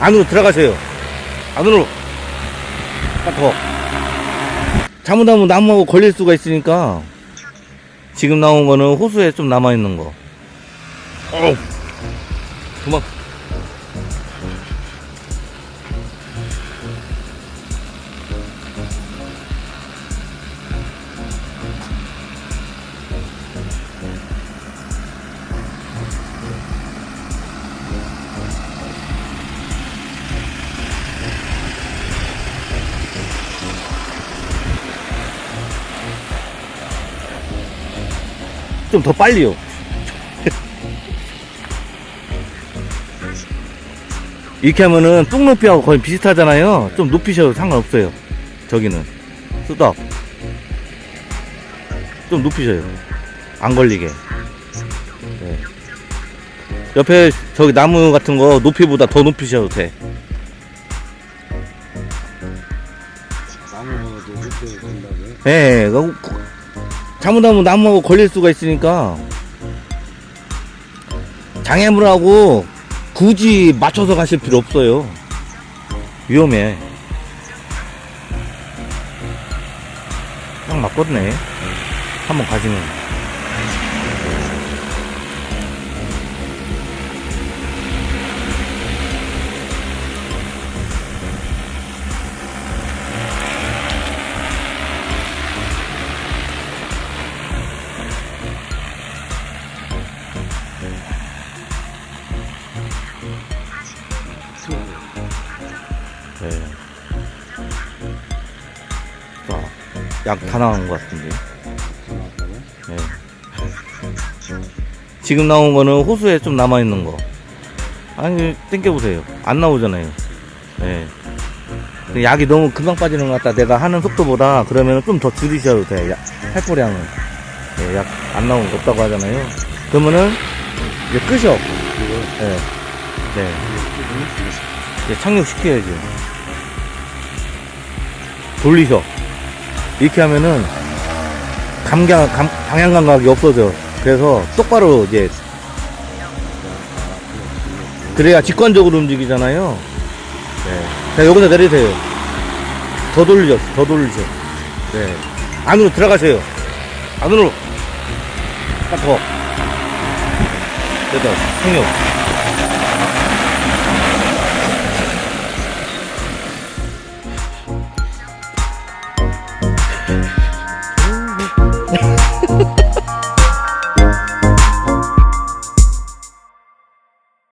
안으로 들어가세요. 안으로. 딱 더. 잘못하면 나무하고 걸릴 수가 있으니까. 지금 나온 거는 호수에 좀 남아있는 거. 어우. 도망. 좀 더 빨리요. 이렇게 하면은 뚝 높이하고 거의 비슷하잖아요. 좀 높이셔도 상관없어요. 저기는. 수덕. 좀 높이셔요. 안 걸리게. 네. 옆에 저기 나무 같은 거 높이보다 더 높이셔도 돼. 나무도 늦게 된다고요? 예, 그- 그- 잘못하면 나무하고 걸릴 수가 있으니까 장애물하고 굳이 맞춰서 가실 필요 없어요. 위험해. 딱 맞겠네. 한번 가시면. 네. 자, 약다 나온 것 같은데. 네. 지금 나온 거는 호수에 좀 남아 있는 거. 아니, 땡겨 보세요. 안 나오잖아요. 네. 약이 너무 금방 빠지는 것 같다. 내가 하는 속도보다 그러면 좀 더 줄이셔도 돼. 네, 약안 나오는 거 없다고 하잖아요. 그러면은 이제 끄셔. 네. 네. 이제 착륙시켜야죠. 돌리셔. 이렇게 하면은 감각, 감, 방향 감각이 없어져. 그래서 똑바로 이제 그래야 직관적으로 움직이잖아요. 네. 자, 여기서 내리세요. 더 돌리죠. 더 돌리죠. 네. 안으로 들어가세요. 안으로. 딱 더. 됐다. 착륙.